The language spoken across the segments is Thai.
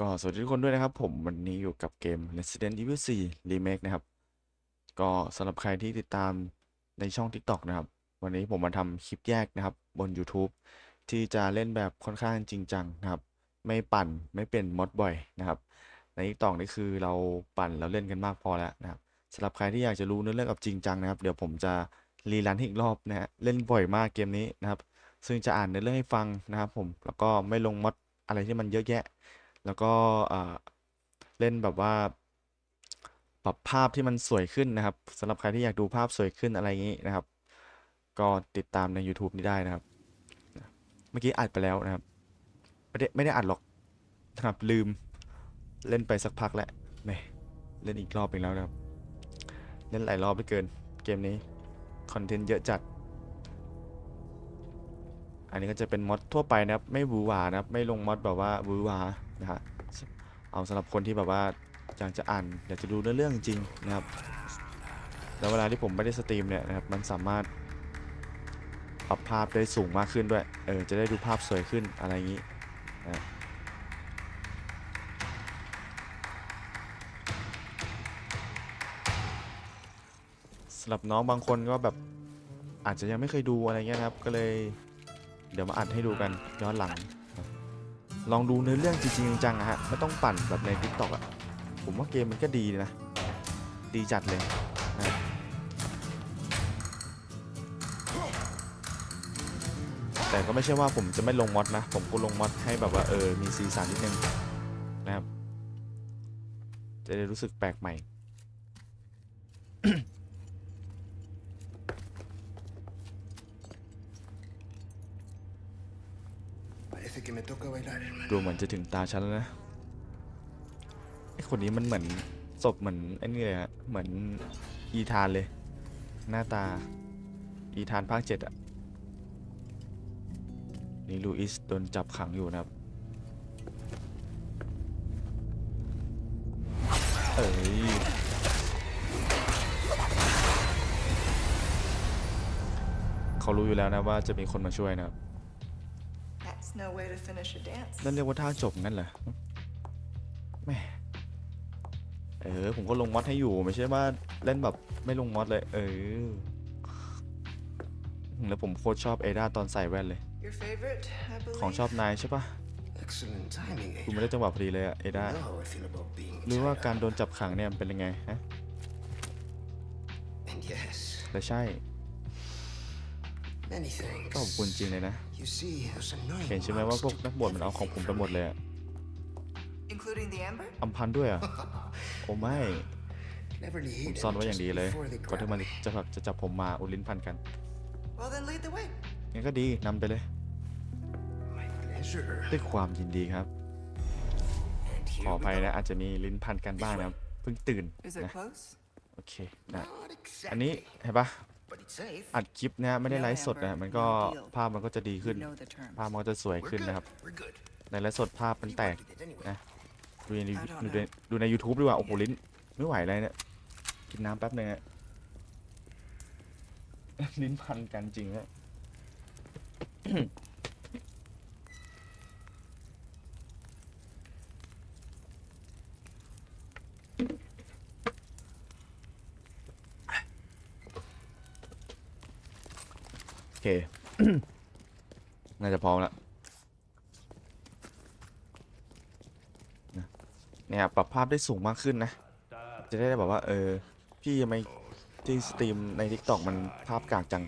ก็สวัสดีทุกคนด้วยนะครับ ผมวันนี้อยู่กับเกม Resident Evil 4 Remake นะครับ ก็สำหรับใครที่ติดตามในช่อง TikTok นะครับ วันนี้ผมมาทำคลิปแยกนะครับ บน YouTube ที่จะเล่นแบบค่อนข้างจริงจังนะครับ ไม่ปั่นไม่เป็นมอดบ่อยนะครับ ใน TikTok นี่คือเราปั่นแล้วเล่นกันมากพอแล้วนะครับสำหรับใครที่อยากจะรู้เนื้อเรื่องกับจริงจังนะครับ เดี๋ยวผมจะรีรันอีกรอบนะฮะเล่นบ่อยมากเกมนี้นะครับ ซึ่งจะอ่านเนื้อเรื่องให้ฟังนะครับ ผมแล้วก็ไม่ลงมอดอะไรที่มันเยอะแยะ แล้วก็เล่นแบบว่า ปรับภาพที่มันสวยขึ้นนะครับสำหรับใครที่อยากดูภาพสวยขึ้นอะไรอย่างนี้นะครับ ก็ติดตามใน YouTube นี้ได้นะครับ เมื่อกี้อัดไปแล้วนะครับ ไม่ได้ไม่ได้อัดหรอกนะครับลืมเล่นไปสักพักแล้วแหมเล่นอีกรอบอีกแล้วนะครับ เล่นหลายรอบเหลือเกิน เกมนี้ คอนเทนต์เยอะจัด อันนี้ก็จะเป็นมอดทั่วไปนะครับ ไม่หวือหวานะครับ ไม่ลงมอดแบบว่าหวือหวา นะฮะเอาสำหรับคนที่แบบว่าอยากจะอ่านอยากจะดูเนื้อเรื่องจริงนะครับแล้วเวลาที่ผมไม่ได้สตรีมเนี่ยนะครับมันสามารถปรับภาพได้สูงมากขึ้นด้วยเออจะได้ดูภาพสวยขึ้นอะไรอย่างนี้นะสำหรับน้องบางคนก็แบบอาจจะยังไม่เคยดูอะไรเงี้ยครับ ก็เลยเดี๋ยวมาอัดให้ดูกันย้อนหลัง ลองดูเนื้อเรื่องจริงๆจังๆอะฮะไม่ต้องปั่นแบบใน t ิ k t o k อะผมว่าเกมมันก็ดีนะ ดีจัดเลยนะแต่ก็ไม่ใช่ว่าผมจะไม่ลงมอดนะ ผมก็ลงมอดให้แบบว่าเออมีสีสันนิดนึงนะครับ จะได้รู้สึกแปลกใหม่ ดูเหมือนจะถึงตาฉันแล้วนะไอคนนี้มันเหมือนศพเหมือนไอ้นี่เลยฮะเหมือนอีธานเลย หน้าตา อีธานภาคเจ็ดอะนี่ลูอิสโดนจับขังอยู่นะครับ เอ้ยเขารู้อยู่แล้วนะว่าจะมีคนมาช่วยนะครับ no way to finish a dance. นั่นเรียกว่าท่าจบงั้นเหรอแหม่เออ ผมก็ลงมอดให้อยู่ไม่ใช่ว่าเล่นแบบไม่ลงมอดเลย เออ แล้วผมโคตรชอบเอดาตอนใส่แว่นเลย Your favorite, I believe. ของชอบนายใช่ปะ Excellent timing, คุณ Ada. ไม่ได้จังหวะพอดีเลยอะเอ You ดา know how I feel about being หรือว่า tied การ up. โดนจับขังเนี่ยมันเป็นยังไงฮะ And yes, แต่ใช่ many ก็ขอบ things. คุณจริงเลยนะ You see, those annoying เห็นใช่ไหมว่าพวก monks นัก took บวชมันเอาของผม everything ไป from หมด me. เลยอะ Including the amber? อำพันด้วยอะโอ้ไม่ Cleverly ผม hidden ซ่อนไว้อย่าง just ดีเลย before they ก่อนที่ grab มัน me. จะแบบจะจับผมมาอุยลิ้นพันกัน Well, then lead the way. งั้นก็ดีนำไปเลย My pleasure. ด้วยความยินดีครับ And ขอ here อ we ภัย go. นะอาจจะมีลิ้นพันกันบ้างนะครับเพิ่งตื่น Is it นะ close? โอเคนะ Not อันนี้ exactly, เห็นปะ but it's safe. อัดคลิปนะฮะไม่ได้ No, ไลฟ์สดนะ Amber, มันก็ no deal. ภาพมันก็จะดีขึ้น You know the terms. ภาพมันก็จะสวย We're ขึ้น good. นะครับ We're good. ในไลฟ์สดภาพมัน We แตก wanted it anyway. นะดูใน I don't ดูใน know. ดูใน YouTube ดีกว่าโอ้โหลิ้นไม่ไหวเลยเนี่ยกินน้ำแป๊บนึงฮะลิ้นพันกันจริงฮะ น่าจะพร้อมแล้วนะเนี่ยปรับภาพได้สูงมากขึ้นนะ จะได้แบบว่า เออ พี่ทำไมที่สตรีมใน TikTok มันภาพกากจัง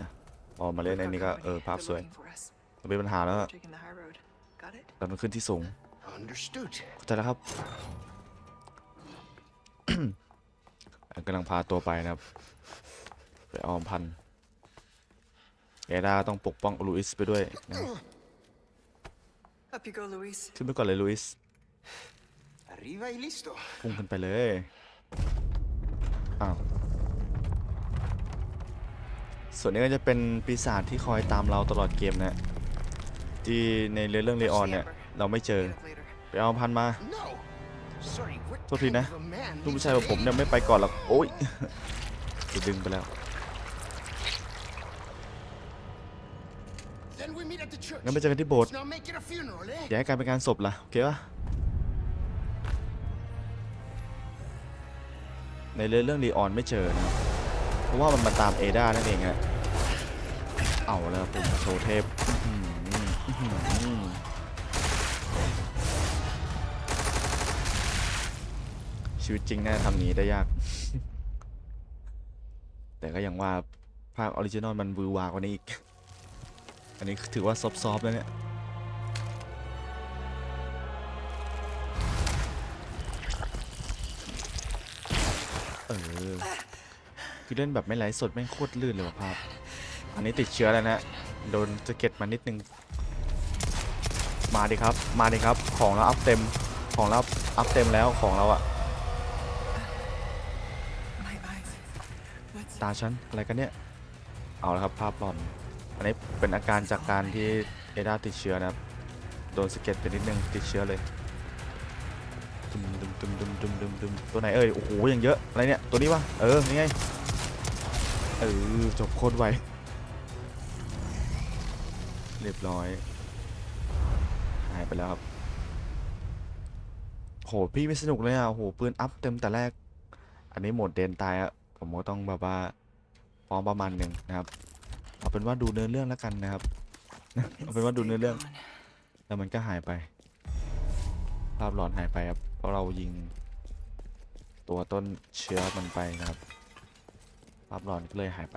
นะพอมาเล่นในนี้ก็ เออ ภาพ They're สวย looking for us. ไม่เป็นปัญหาแล้ว Taking the high road. Got it? เราต้องขึ้นที่สูง Understood. เข้าใจแล้วครับกำลังพาตัวไปนะครับ ไปออมพันธุ์ เอดาต้องปกป้องลูอิสไปด้วยนะครับ Up you go, Luis. ขึ้นไปก่อนเลยลูอิส Arriba y listo. พุ่งขึ้นไปเลย อ้าว ส่วนนี้ก็จะเป็นปีศาจที่คอยตามเราตลอดเกมนะ ที่ในเรื่องเลออนเนี่ย เราไม่เจอ Get up later. ไปเอาพันธุ์มา No. Sorry, what โทษที kind นะ of a man ลูก needs ผู้ชายแบบผมเนี่ย aid? ไม่ไปก่อนหรอก โอ๊ยจะดึงไปแล้ว งั้นไปเจอกันที่โบสถ์ Let's not make it a funeral, eh? อย่าให้กลายเป็นการศพล่ะโอเคปะในเรื่องเรื่องลีออนไม่เจอนะครับเพราะว่ามันมาตามเอดานั่นเองฮะเอาแล้วปุ่มโชว์เทพอื้อหืออื้อหือชีวิตจริงน่าจะทำอย่างนี้ได้ยาก แต่ก็ยังว่าภาคออริจินอลมันวือวากว่านี้อีก อันนี้ถือว่าซอฟๆแล้วเนี่ยเออคือเล่นแบบไม่ไหลสดแม่โคตรลื่นเลยว่ะภาพ อันนี้ติดเชื้อแล้วนะ โดนสะเก็ตมานิดนึง มาดิครับ มาดิครับ ของเราอัพเต็ม ของเราอัพเต็มแล้วของเราอะตาฉันอะไรกันเนี่ย เอาละครับภาพหลอน อันนี้เป็นอาการจากการที่เอดาติดเชื้อนะครับ โดนสเก็ตไปนิดนึงติดเชื้อเลยดุมดุมดุมดุมดุมดุมดุมตัวไหนเอ่ยโอ้โหอย่างเยอะอะไรเนี่ยตัวนี้วะเออนี่ไงเออจบโคตรไวเรียบร้อยหายไปแล้วครับโหพี่ไม่สนุกเลยอะโหปืนอัพเต็มแต่แรก อันนี้หมดเดนตายอะผมก็ต้องแบบว่าฟ้องประมาณหนึ่งนะครับ เอาเป็นว่าดูเนื้อเรื่องแล้วกันนะครับ เอาเป็นว่าดูเนื้อเรื่อง แล้วมันก็หายไป ภาพหลอนหายไปครับ เพราะเรายิง ตัวต้นเชื้อมันไปนะครับ ภาพหลอนก็เลยหายไป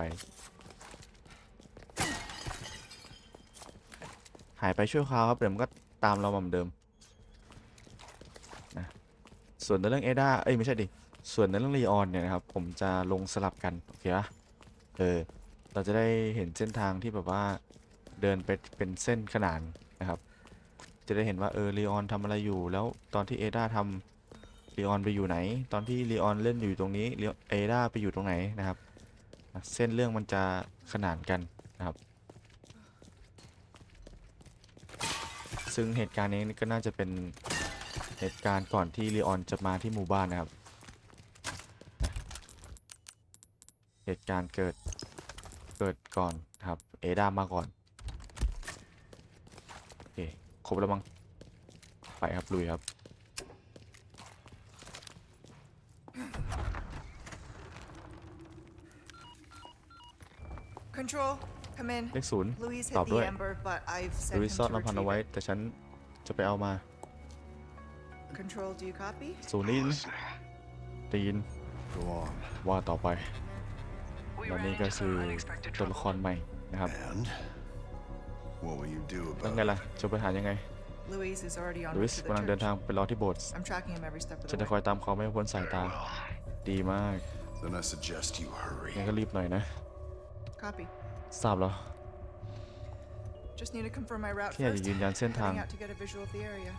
หายไปชั่วคราวครับเดี๋ยวมันก็ตามเราเหมือนเดิมนะส่วนในเรื่องเอดาเอ้ยไม่ใช่ดิ ส่วนในเรื่องลีออนเนี่ยนะครับ ผมจะลงสลับกัน โอเคปะเออ เราจะได้เห็นเส้นทางที่แบบว่าเดินไปเป็นเส้นขนานนะครับ จะได้เห็นว่าเออลีออนทำอะไรอยู่ แล้วตอนที่เอดาทำลีออนไปอยู่ไหน ตอนที่ลีออนเล่นอยู่ตรงนี้เอดาไปอยู่ตรงไหนนะครับ เส้นเรื่องมันจะขนานกันนะครับ ซึ่งเหตุการณ์นี้ก็น่าจะเป็นเหตุการณ์ก่อนที่ลีออนจะมาที่หมู่บ้านนะครับ เหตุการณ์เกิด เกิดก่อนนะครับ เอดามาก่อน โอเค ครบแล้วมั้ง ไปครับลุยครับ Control, come in. เลขศูนย์ Louise Stop hit the doing it. Ember, but I've ดู sent วิ him ซอ to ดลำพันเอาไว้ retrieve แต่ฉันจะไปเอามา it. Control, do you copy? ศูนย์นี่ได้ยิน Go on. ว่าต่อไป และนี่ก็คือตัวละครใหม่นะครับ And what will you do แล้ว about ไง it? ล่ะจะไปหายังไง Louise is already on ลุย route ส์ to กำลัง the เดิน church. ทางไปรอที่โบสถ์ I'm tracking him every step of ฉัน the จะคอย way. ตามเขาไม่ให้พ้นสายตา ดีมาก Then I suggest you hurry. งั้นก็รีบหน่อยนะ Copy. ทราบแล้ว Just need to confirm my route แค่อยากจะ first. ยืนยันเส้นทาง Heading out to get a visual of the area.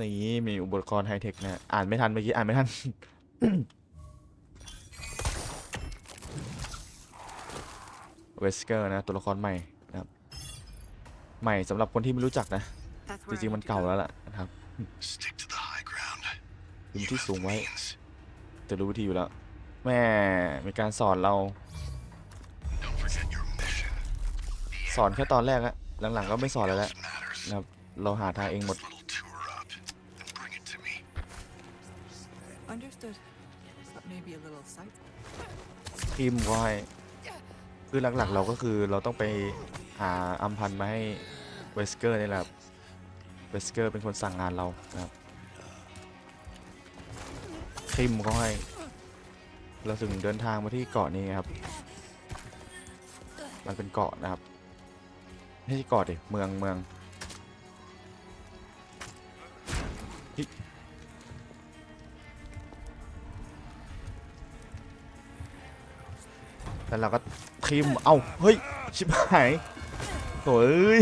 นี่มีอุปกรณ์ไฮเทคนะ อ่านไม่ทันเมื่อกี้ อ่านไม่ทัน เวสเกอร์นะตัวละครใหม่นะครับ ใหม่สำหรับคนที่ไม่รู้จักนะ That's จริงๆมันเก่าแล้วล่ะนะครับ Stick to the high ground. อยู่ที่สูงไว้ Means จะรู้วิธีอยู่แล้ว แม่มีการสอนเรา don't forget your mission. สอนแค่ตอนแรกอะหลังๆก็ไม่สอนเลยแล้ว Matters. นะครับเราหาทางเองหมด Little tour up and bring it to me. Understood. But maybe a little sight. ทีมก็ให้ คือหลักๆ เราก็คือเราต้องไปหาอัมพันธ์มาให้เวสเกอร์นี่แหละครับเวสเกอร์เป็นคนสั่งงานเราครับทีมก็ให้ เราถึงเดินทางมาที่เกาะนี้ครับ มันเป็นเกาะนะครับไม่ใช่เกาะดิเมืองเมืองแล้วเราก็ ทีมเอ้าเฮ้ย ชิบหายโถ่เอ้ย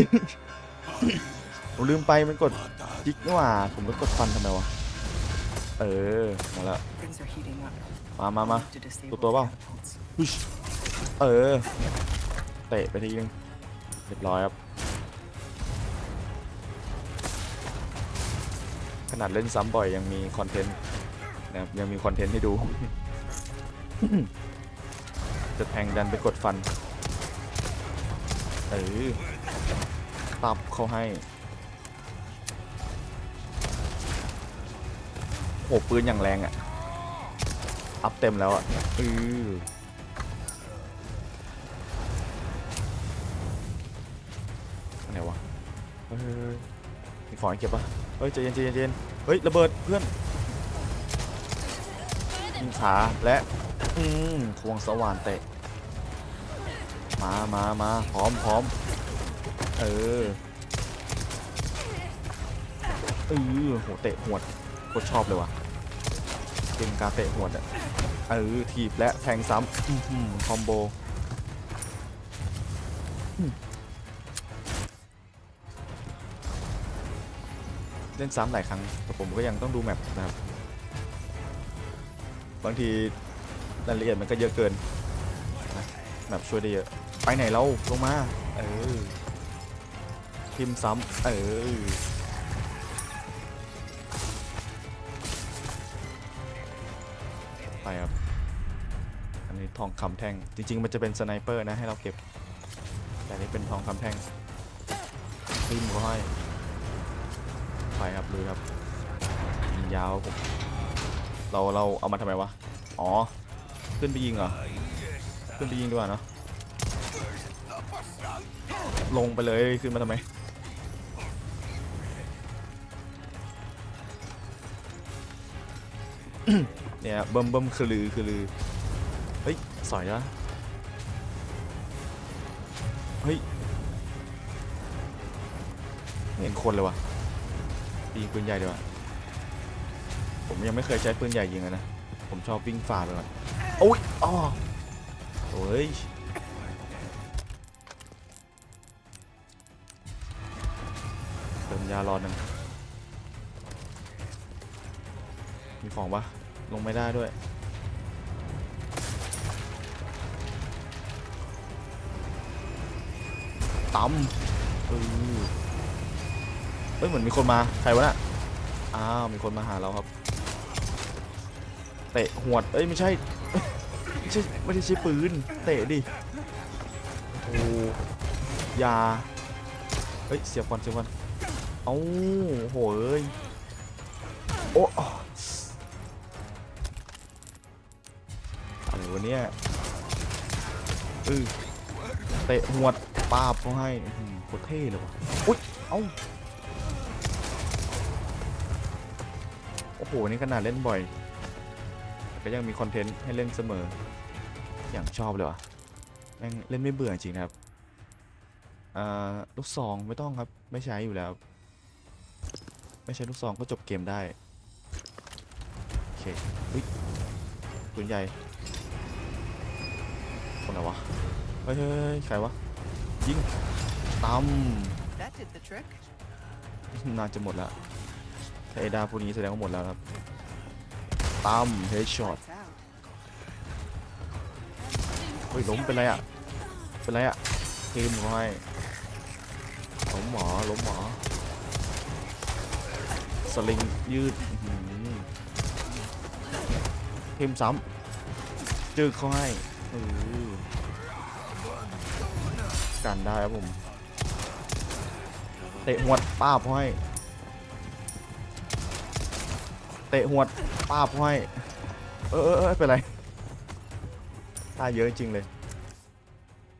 ผมลืมไปมันกดจิกนี่หว่า ผมไปกดฟันทำไมวะ เออ มาแล้ว Things are heating up. มามามา To disable ตัวตัวเปล่า catapults. อุ๊ยเออ เตะไปทีนึง เรียบร้อยครับ ขนาดเล่นซ้ำบ่อยยังมีคอนเทนต์นะครับยังมีคอนเทนต์ให้ดู จะแทงดันไปกดฟัน เออตับเขาให้โหปืนอย่างแรงอะอัพเต็มแล้วอะเอออันไหนวะเฮ้ยมีของให้เก็บปะเฮ้ยใจเย็นใจเย็นใจเย็นเฮ้ย ระเบิดเพื่อนยิงขาและ อืมควงสว่านเตะ มามามาพร้อมพร้อมเออเออโหเตะหวดโคตรชอบเลยว่ะเก่งการเตะหวดอะเออถีบและแทงซ้ำอื้อหือคอมโบเล่นซ้ำหลายครั้งแต่ผมก็ยังต้องดูแมปนะครับ บางที รายละเอียดมันก็เยอะเกินนะแมปช่วยได้เยอะ ไปไหนเราลงมา เออพิมซ้ำเออไปครับ อันนี้ทองคำแท่ง จริง ๆ มันจะเป็นสไนเปอร์นะ ให้เราเก็บ แต่นี่เป็นทองคำแท่งพิมพ์ก็ให้ไปครับลุยครับยิงยาวผมเราเราเอามาทำไมวะ อ๋อ ขึ้นไปยิงเหรอ ขึ้นไปยิงดีกว่าเนาะ ลงไปเลยขึ้นมาทำไม เนี่ยเบิ่มเบิ่มคือลือคือลือ เฮ้ย สอยละเฮ้ยไม่เห็นคนเลยวะยิงปืนใหญ่ดีกว่าผมยังไม่เคยใช้ปืนใหญ่ยิงเลยนะ ผมชอบวิ่งฝ่าไปก่อน อ้ยอ๋อโอ้ยเติมยารอหนึ่งมีของปะลงไม่ได้ด้วยตำเออเฮ้ยเหมือนมีคนมา ใครวะน่ะ อ้าว มีคนมาหาเราครับ เตะหวด เอ้ย ไม่ใช่ ใช่ไม่ได้ใช้ปืน เตะดิ โอ้ยา เฮ้ย เสียบก่อนเสียบก่อนเอ้าโหเอ้ย โอ้อะไรวะเนี่ยเออเตะหวดป้าบเขาให้โคตรเท่เลยวะอุ้ยเอ้า โอ้โห นี่ขนาดเล่นบ่อย ก็ยังมีคอนเทนต์ให้เล่นเสมอ อย่างชอบเลยวะแม่งเล่นไม่เบื่อจริงนะครับอ่าลูกซองไม่ต้องครับไม่ใช้อยู่แล้ว ไม่ใช่ลูกซองก็จบเกมได้ โอเคอุ้ยปืนใหญ่คนไหนวะ เฮ้ยเฮ้ยเฮ้ยใครวะ ยิงต That did the trick. ำน่าจะหมดแล้วถ้าเอดาพวกนี้แสดงว่าหมดแล้วครับตำเฮดช็อต เฮ้ยล้มเป็นไรอะ เป็นไรอะทีมเขาให้ล้มหมอล้มหมอ สลิงยืดอื้อหือทีมซ้ำจืดเขาให้กันได้ครับผม เตะหวดป้าบเขาให้เตะหวดป้าบเขาให้เออเออเออเป็นไราเยอะจริงเลย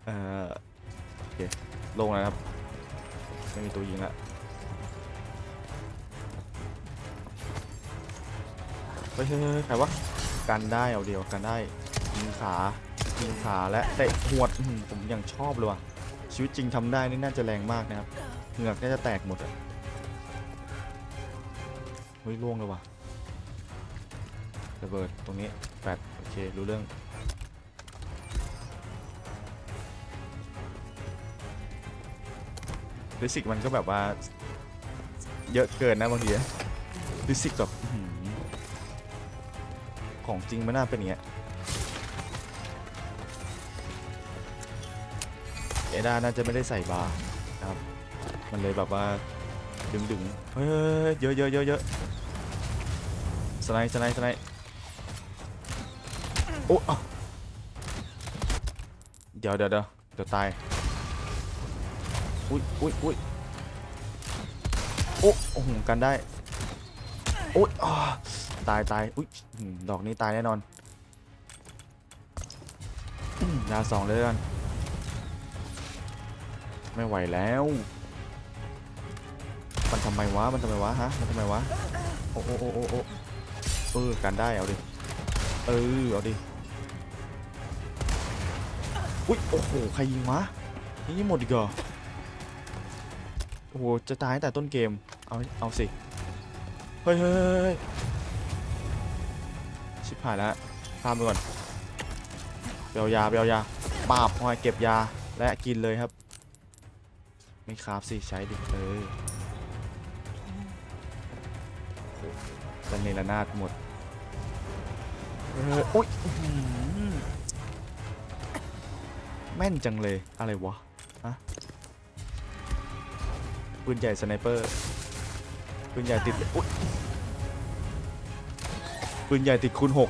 เอ่อ โอเค ลงแล้วครับ ไม่มีตัวยิงละเฮ้ยเฮ้ยใครวะ กันได้เอาเดียวกันได้ยิงขายิงขาและเตะหวดผมยังชอบเลยว่ะ ชีวิตจริงทำได้นี่น่าจะแรงมากนะครับ เหงือกน่าจะแตกหมดอะเฮ้ยล่วงเลยว่ะระเบิดตรงนี้แปดโอเค รู้เรื่อง ฟิสิกส์มันก็แบบว่า เยอะเกินนะบางทีฟิสิกส์แบบของจริงไม่น่าเป็นอย่างเงี้ยเอดาน่าจะไม่ได้ใส่บาร์นะครับ มันเลยแบบว่าดึงดึงเฮ้ยเยอะเยอะเยอะเยอะสไนด์สไนด์สไนด์โอ้เดี๋ยวเดี๋ยวเดี๋ยวตาย อุ้ยอุ้ยอุ้ยโอ้โอ้โหกันได้โอ้ยอ่าตายตายอุ้ยดอกนี้ตายแน่นอนดาวสองเลยกันไม่ไหวแล้ว มันทำไมวะ มันทำไมวะฮะ มันทำไมวะ โอ้โอ้โอ้โอ้โอ้เออกันได้เอาดิ เออเอาดิ อุ้ยโอ้โห ใครยิงวะ นี่หมดอีกเหรอ โอ้โห จะตายตั้งแต่ต้นเกม เอา เอาสิ เฮ้ยเฮ้ยเฮ้ยเฮ้ยชิบหายแล้วข้ามไปก่อนเอายาเอายาปาบหอยเก็บยา และกินเลยครับ ไม่คราบสิ ใช้ดิเออระเนรนาดหมดเออโอ๊ยแม่นจังเลย อะไรวะ ปืนใหญ่สไนเปอร์ปืนใหญ่ติดอุ๊ยปืนใหญ่ติดคูณหก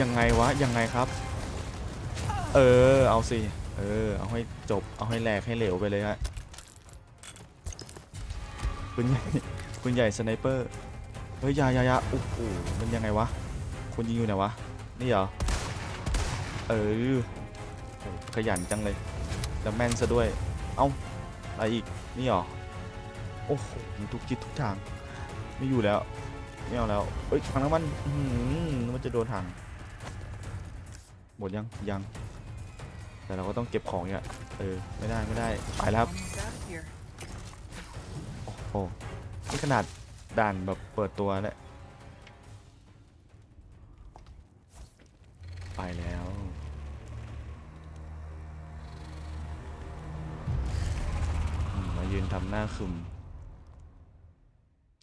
ยังไงวะ ยังไงครับ เออ เอาสิ เออ เอาให้จบ เอาให้แหลกให้เหลวไปเลยฮะปืนใหญ่ปืนใหญ่สไนเปอร์ เฮ้ยยายายาโอ้โหมันยังไงวะคนยิงอยู่ไหนวะ นี่เหรอ เออ ขยันจังเลยแล้วแม่นซะด้วย เอ้า อะไรอีก นี่หรอ โอ้โหมีทุกทิศทุกทาง ไม่อยู่แล้ว ไม่เอาแล้ว เอ้ยถังน้ำมันมันจะโดนถังหมดยัง ยัง แต่เราก็ต้องเก็บของเนี่ยเออ ไม่ได้ ไม่ได้ ไปแล้วครับ โอ้โห นี่ขนาดด่านแบบเปิดตัวแล้ว ไปแล้ว ทำหน้าคึม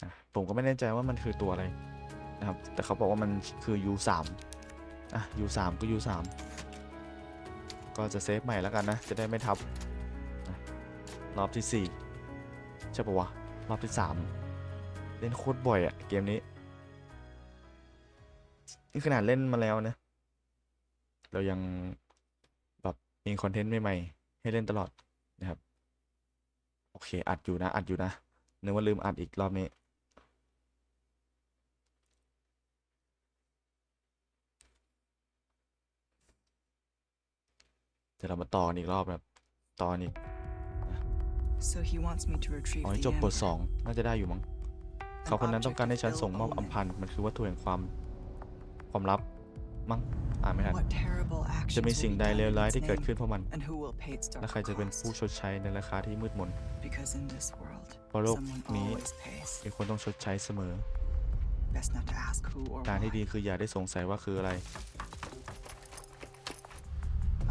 อะผมก็ไม่แน่ใจว่ามันคือตัวอะไรนะครับ แต่เขาบอกว่ามันคือ U3 อะ U3 ก็ U3 ก็จะเซฟใหม่แล้วกันนะ จะได้ไม่ทับนะรอบที่ 4 ใช่ปะวะ รอบที่สามเล่นโคตรบ่อยอะเกมนี้ นี่ขนาดเล่นมาแล้วนะ เรายังแบบมีคอนเทนต์ใหม่ๆ ให้เล่นตลอด โอเค อัดอยู่นะ อัดอยู่นะ นึกว่าลืมอัดอีกรอบนี้ เดี๋ยวเรามาต่อกันอีกรอบนะครับต่อกันอีก So he wants me to retrieve อ๋อ the จบบท amber. สองน่าจะได้อยู่มั้ง เขาคนนั้นต้องการให้ฉันส่งมอบ object อั of ม ill พันธ์มันคือวัตถุแห่งความความลับ มั้งอ่านไม่ทัน What terrible จะ actions มี will สิ่ง be ใด done เลว in ร้าย its ที่เกิด name, ขึ้นเพราะมัน and who will pay its และ dark ใครจะเป็นผู้ cost? ชดใช้ในราคาที่มืดมน Because in this world, เพราะโลก someone นี้ always pays. มีคนต้องชดใช้เสมอ Best not to ask who or ทางที่ why. ดีคืออย่าได้สงสัยว่าคืออะไร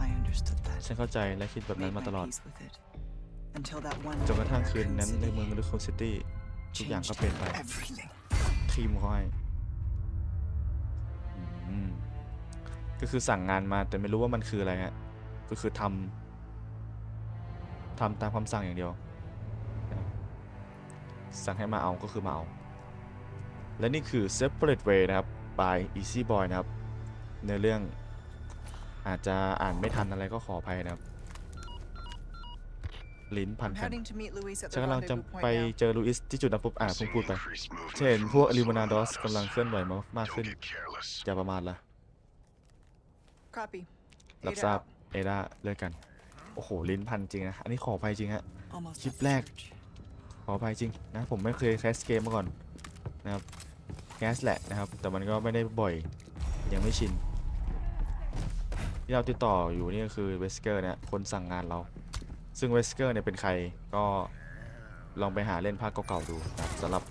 I understood that. ฉันเข้าใจและคิดแบบนั้น Made มา my ตลอด peace with it. Until that one จนก day ระ in ทั่งคืน Raccoon นั้นใน City เมืองลูคูซิตี้ ทุกอย่างก็ changed เปลี่ยนไป everything. ทีมเขา ก็คือสั่งงานมาแต่ไม่รู้ว่ามันคืออะไรฮะก็คือทำทำตามคำสั่งอย่างเดียวนะครับสั่งให้มาเอาก็คือมาเอา และนี่คือ Separate Way นะครับ by Easy Boy นะครับ ในเรื่องอาจจะอ่านไม่ทันอะไรก็ขออภัยนะครับ ลิ้นพัน I'm กัน heading to meet Luis at ฉัน the กำลังจะ rendezvous ไป point now. เจอลูอิสที่จุดนัดพบอ่าเพิ่ง Seeing พูดไป increased movement จะเห็นพวก from ลิม those นาดอส around กำลัง us. เคลื่อนไหวมามากขึ้น Don't get careless. อย่าประมาทละ Copy. รับ Ada ทราบ out. เอดาเลิกกัน โอ้โห ลิ้นพันจริงนะ อันนี้ขออภัยจริงฮะ Almost Chip at the lag. church. ขออภัยจริงนะ ผมไม่เคยแคสเกมมาก่อนนะครับ แคสแหละนะครับ แต่มันก็ไม่ได้บ่อย ยังไม่ชิน ที่เราติดต่ออยู่นี่ก็คือเวสเกอร์เนี่ยคนสั่งงานเรา ซึ่งเวสเกอร์เนี่ยเป็นใครก็ลองไปหาเล่นภาคเก่าๆดูนะครับสำหรับ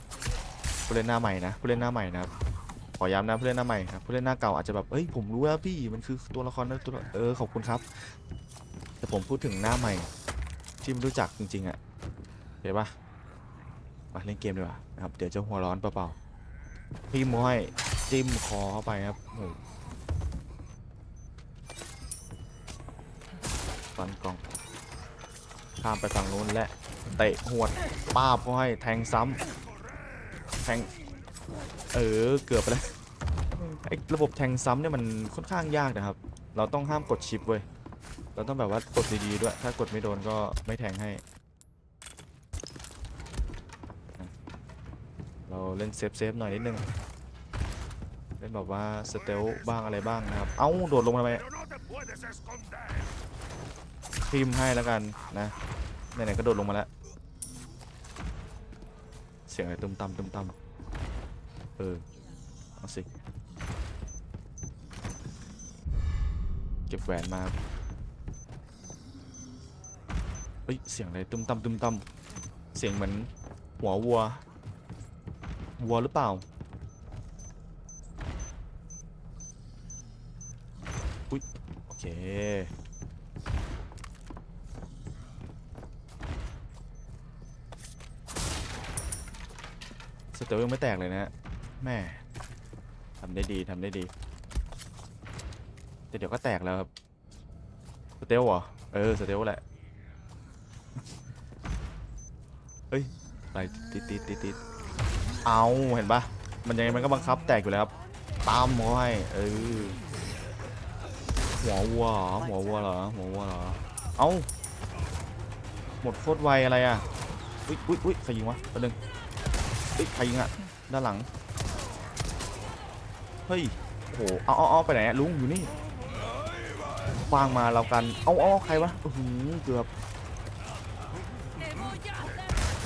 ผู้เล่นหน้าใหม่นะผู้เล่นหน้าใหม่นะครับข อย้ำนะผู้เล่นหน้าใหม่ครับผู้เล่นหน้าเก่าอาจจะแบบเอ้ยผมรู้แล้วพี่มันคือตัวละครนั้นตัวเออขอบคุณครับ แต่ผมพูดถึงหน้าใหม่ที่ไม่รู้จักจริงๆอะเห็นปะมาเล่นเกมดีกว่านะครับเดี๋ยวจะหัวร้อนเปล่าๆพี่ม้อยจิ้มคอเข้าไปครับโอ้ฟันกล่องข้ามไปฝั่งนู้นและเตะหวดป้าบเขาให้แทงซ้ำแทง เออเกือบแล้วไอ้ระบบแทงซ้ำเนี่ยมันค่อนข้างยากนะครับ เราต้องห้ามกดชิปเว้ยเราต้องแบบว่ากดดีๆด้วย ถ้ากดไม่โดนก็ไม่แทงให้ เราเล่นเซฟเซฟหน่อยนิดนึง เล่นแบบว่าสเตลบ้างอะไรบ้างนะครับ เอ้าโดดลงทำไมพิมให้แล้วกันนะไหนๆก็โดดลงมาแล้ว เสียงอะไรตุ้มตำตุ้มตำ เออ เอาสิ เก็บแหวนมา เฮ้ย เสียงอะไรตุ้มตำตุ้มตำเสียงเหมือนหัววัว วัวหรือเปล่า อุ้ย โอเคสเตลยังไม่แตกเลยนะฮะ แม่ทำได้ดีทำได้ดี แต่เดี๋ยวก็แตกแล้วครับ สเตลเหรอ เออ สเตลแหละ เฮ้ยอะไรติดติดติดติดเอาเห็นปะมันยังไงมันก็บังคับแตกอยู่แล้วครับ ตามเขาให้ เออ หัววัวเหรอหัววัวเหรอ หัววัวเหรอ เอ้า หมดโคตรไวอะไรอะ อุ้ยอุ้ยอุ้ยใครยิงวะแป๊บนึงเฮ้ยใครยิงอะ ด้านหลัง เฮ้ยโอ้โหเอาเอาเอาไปไหนอะลุงอยู่นี่คว้างมาเรากันเอาเอาใครวะอื้อหือเกือบ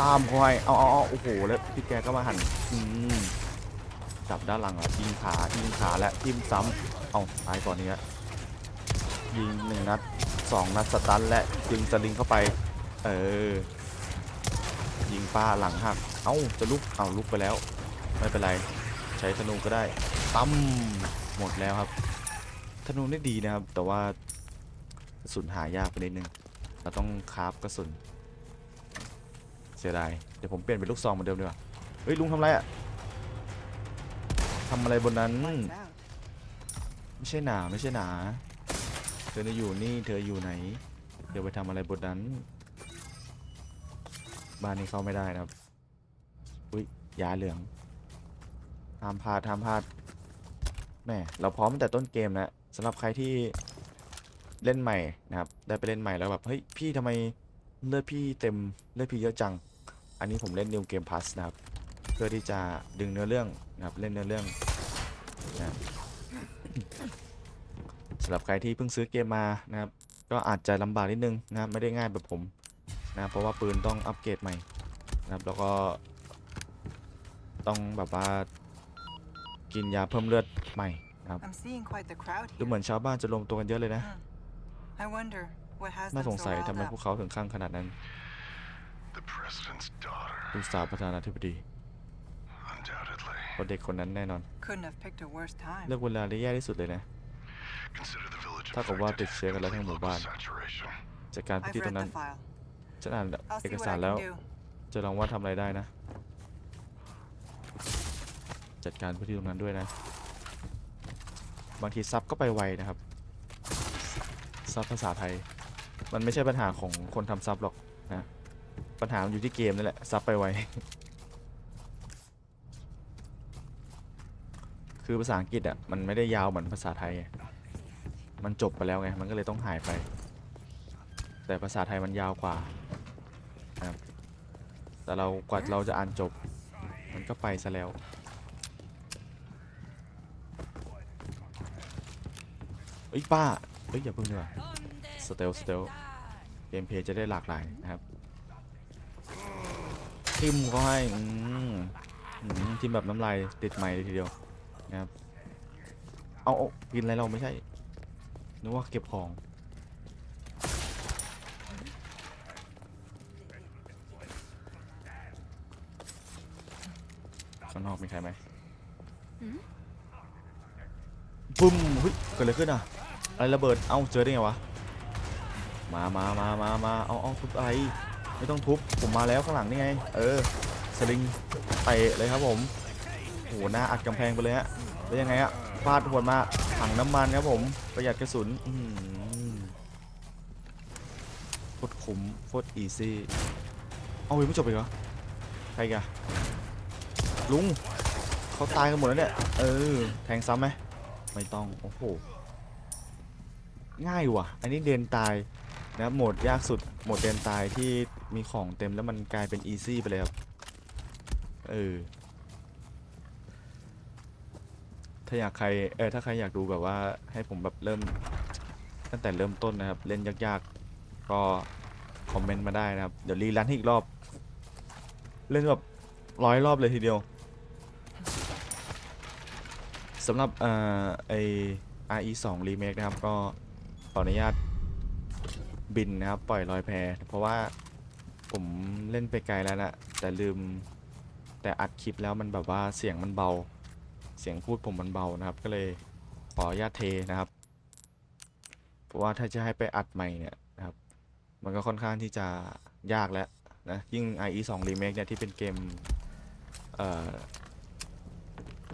ตามเขาให้เอาเอาเอาโอ้โหแล้วพี่แกก็มาหันอืมจับด้านหลังอะยิงขายิงขาและทิมซ้ำเอาตายก่อนนี้ละยิงหนึ่งนัดสองนัดสตันและยิงสลิงเข้าไป เออ ยิงป้าหลังหัก เอ้าจะลุก เอาลุกไปแล้ว ไม่เป็นไร ใช้ธนูก็ได้ตั้มหมดแล้วครับธนูนี่ดีนะครับ แต่ว่ากระสุนหายากไปนิดนึงเราต้องคราฟกระสุนเสียดายเดี๋ยวผมเปลี่ยนเป็นลูกซองเหมือนเดิมดีกว่าเฮ้ยลุงทำอะไรอะทำอะไรบนนั้น ไม่ใช่หนาไม่ใช่หนา เธอจะอยู่นี่เธออยู่ไหน เดี๋ยวไปทำอะไรบนนั้น บ้านนี้เข้าไม่ได้นะครับ อุ้ยยาเหลือง ห้ามพลาดห้ามพลาดแหม่เราพร้อมตั้งแต่ต้นเกมแล้วสำหรับใครที่เล่นใหม่นะครับได้ไปเล่นใหม่แล้วแบบเฮ้ยพี่ทำไมเลือดพี่เต็มเลือดพี่เยอะจัง อันนี้ผมเล่น New Game Plus นะครับ เพื่อที่จะดึงเนื้อเรื่องนะครับเล่นเนื้อเรื่องนะสำหรับใครที่เพิ่งซื้อเกมมานะครับ ก็อาจจะลำบากนิดนึงนะครับไม่ได้ง่ายแบบผมนะเพราะว่าปืนต้องอัปเกรดใหม่นะครับแล้วก็ต้องแบบว่า กินยาเพิ่มเลือดใหม่นะครับ I'm seeing quite the crowd ดู here. เหมือนชาวบ้านจะรวมตัวกันเยอะเลยนะ I wonder what has น่า them สง so สัย riled ทำไม up. พวกเขาถึงข้างขนาดนั้น The president's daughter. ลูกสาวประธานาธิบดี Undoubtedly. เพราะเด็กคนนั้นแน่นอน Couldn't have picked a worse time. เลือกเวลาได้แย่ที่สุดเลยนะ Consider the village ถ้ากับว่า infected. ติดเชื้อกันแล้วทั้งหมู่บ้าน Complete local saturation. จากการพิ I've ธีตร read งนั้น the file. ฉันอ่าน I'll เอก see what สาร I แล้ว can do. จะลองว่าทำอะไรได้นะ จัดการพื้นที่ตรงนั้นด้วยนะ บางทีซับก็ไปไวนะครับซับภาษาไทย มันไม่ใช่ปัญหาของคนทำซับหรอกนะปัญหามันอยู่ที่เกมนั่นแหละซับไปไวคือภาษาอังกฤษอะมันไม่ได้ยาวเหมือนภาษาไทย มันจบไปแล้วไงมันก็เลยต้องหายไป แต่ภาษาไทยมันยาวกว่าครับแต่เรากว่าเราจะอ่านจบ มันก็ไปซะแล้ว เอ้ยป้าเอ้ยอย่าเพิ่งดีกว่าสเตลสเตลเกมเพลย์จะได้หลากหลายนะครับทิมก็ให้อืมอืมทิมแบบน้ำลายติดไม้เลยทีเดียวนะครับเอาเอากินอะไรเราไม่ใช่นึกว่าเก็บของข้างนอกมีใครไหมบึ้มเฮ้ยเกิดอะไรขึ้นอะ อะไรระเบิด เอ้าเจอได้ไงวะ มามามามามาเอาเอาทุบอะไร ไม่ต้องทุบ ผมมาแล้วข้างหลังนี่ไง เออ สลิงเตะเลยครับผมโหหน้าอัดกำแพงไปเลยฮะ แล้วยังไงอะฟาดหัวมา ถังน้ำมันครับผม ประหยัดกระสุนอื้อหือโคตรคุ้มโคตรอีซี่ เอายังไม่จบอีกเหรอ ใครอีกันลุงเขาตายกันหมดแล้วเนี่ย เออ แทงซ้ำไหม ไม่ต้อง โอ้โห ง่ายว่ะ อันนี้เดนตายนะโหมดยากสุดโหมดเดนตายที่มีของเต็มแล้วมันกลายเป็นอีซี่ไปเลยครับ เออ ถ้าอยากใครเออถ้าใครอยากดูแบบว่าให้ผมแบบเริ่ม ตั้งแต่เริ่มต้นนะครับ เล่นยากๆ ก็คอมเมนต์มาได้นะครับ เดี๋ยวรีรันให้อีกรอบ เล่นแบบร้อยรอบเลยทีเดียวสำหรับเอ่อไอ RE 2 Remake นะครับก็ ออนุญาตบินนะครับ ปล่อยลอยแพเพราะว่าผมเล่นไปไกลแล้วนะแต่ลืมแต่อัดคลิปแล้วมันแบบว่าเสียงมันเบา เสียงพูดผมมันเบานะครับ ก็เลยขออนุญาตเทนะครับ เพราะว่าถ้าจะให้ไปอัดใหม่เนี่ยนะครับ มันก็ค่อนข้างที่จะยากแล้วนะยิ่ง IE 2 Remake เนี่ยที่เป็นเกมเอ่อ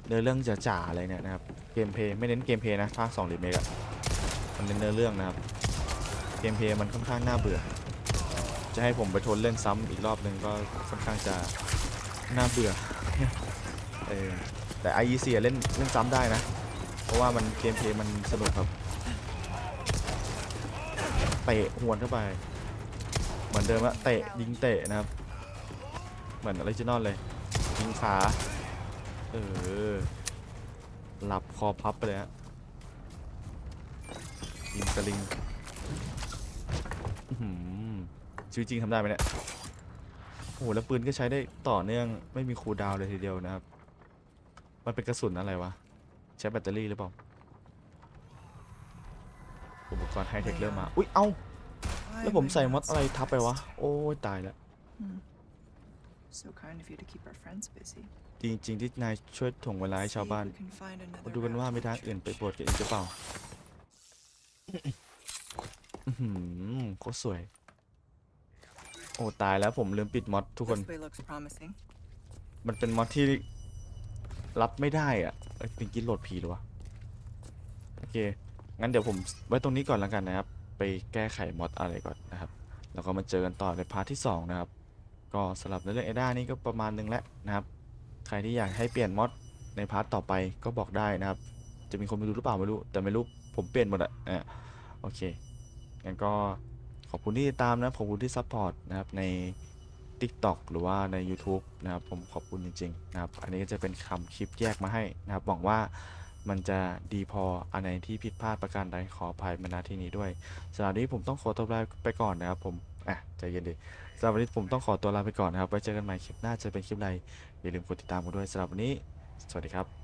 เนื้อเรื่องจ๋าๆอะไรเนี่ยนะครับเกมเพย์ไม่เน้นเกมเพย์นะภาค2 Remake อะ มันเน้นเนื้อเรื่องนะครับเกมเพย์มันค่อนข้างน่าเบื่อ จะให้ผมไปทนเล่นซ้ำอีกรอบหนึ่งก็ค่อนข้างจะน่าเบื่อเออแต่ IE 4เล่นเล่นซ้ำได้นะ เพราะว่ามันเกมเพย์มันสนุกครับเตะหวนเข้าไป เหมือนเดิมอะเตะยิงเตะนะครับ เหมือนออริจินอลเลยยิงขาเออหลับคอพับไปเลยฮะ ยิงสลิงอื้อหือชีวิตจริงทำได้ไหมเนี่ย โอ้โหแล้วปืนก็ใช้ได้ต่อเนื่องไม่มีคูลดาวน์เลยทีเดียวนะครับ มันเป็นกระสุนอะไรวะ ใช้แบตเตอรี่หรือเปล่า อุปกรณ์ไฮเทคเริ่มมา อุ๊ย เอ้าแล้วผมใส่มอดอะไรทับไปวะ โอ้ยตายแล้ว So kind of you to keep our friends busy. จริง ๆ ที่นายช่วยถ่วงเวลาให้ชาวบ้าน See if we can find มา another ดูกันว่า route มีทาง to อื่นไป Future. โปรดกันอีกหรือเปล่า อื้อหือโคตรสวย โอ้ตายแล้วผมลืมปิดมอดทุกคน This way looks promising. มันเป็นมอดที่รับไม่ได้อะเอ้ยเป็นกินโหลดผีหรือวะ โอเค งั้นเดี๋ยวผมไว้ตรงนี้ก่อนแล้วกันนะครับ ไปแก้ไขมอดอะไรก่อนนะครับ แล้วก็มาเจอกันต่อในพาร์ทที่ 2 นะครับ ก็สำหรับในเรื่องเอด้านี่ก็ประมาณนึงแล้วนะครับ ใครที่อยากให้เปลี่ยนมอดในพาร์ทต่อไปก็บอกได้นะครับ จะมีคนไปดูหรือเปล่าไม่รู้ แต่ไม่รู้ ผมเปลี่ยนหมดอะอะโอเคงั้นก็ขอบคุณที่ติดตามนะขอบคุณที่ซัพพอร์ตนะครับใน TikTok หรือว่าใน YouTube นะครับผมขอบคุณจริงๆนะครับอันนี้ก็จะเป็นคำคลิปแยกมาให้นะครับหวังว่ามันจะดีพออันไหนที่ผิดพลาดประการใดขออภัยมาณที่นี้ด้วยสำหรับวันนี้ผมต้องขอตัวลาไปก่อนนะครับผมอะใจเย็นดิสำหรับวันนี้ผมต้องขอตัวลาไปก่อนนะครับไว้เจอกันใหม่คลิปหน้าจะเป็นคลิปใดอย่าลืมกดติดตามกันด้วยสำหรับวันนี้ สวัสดีครับ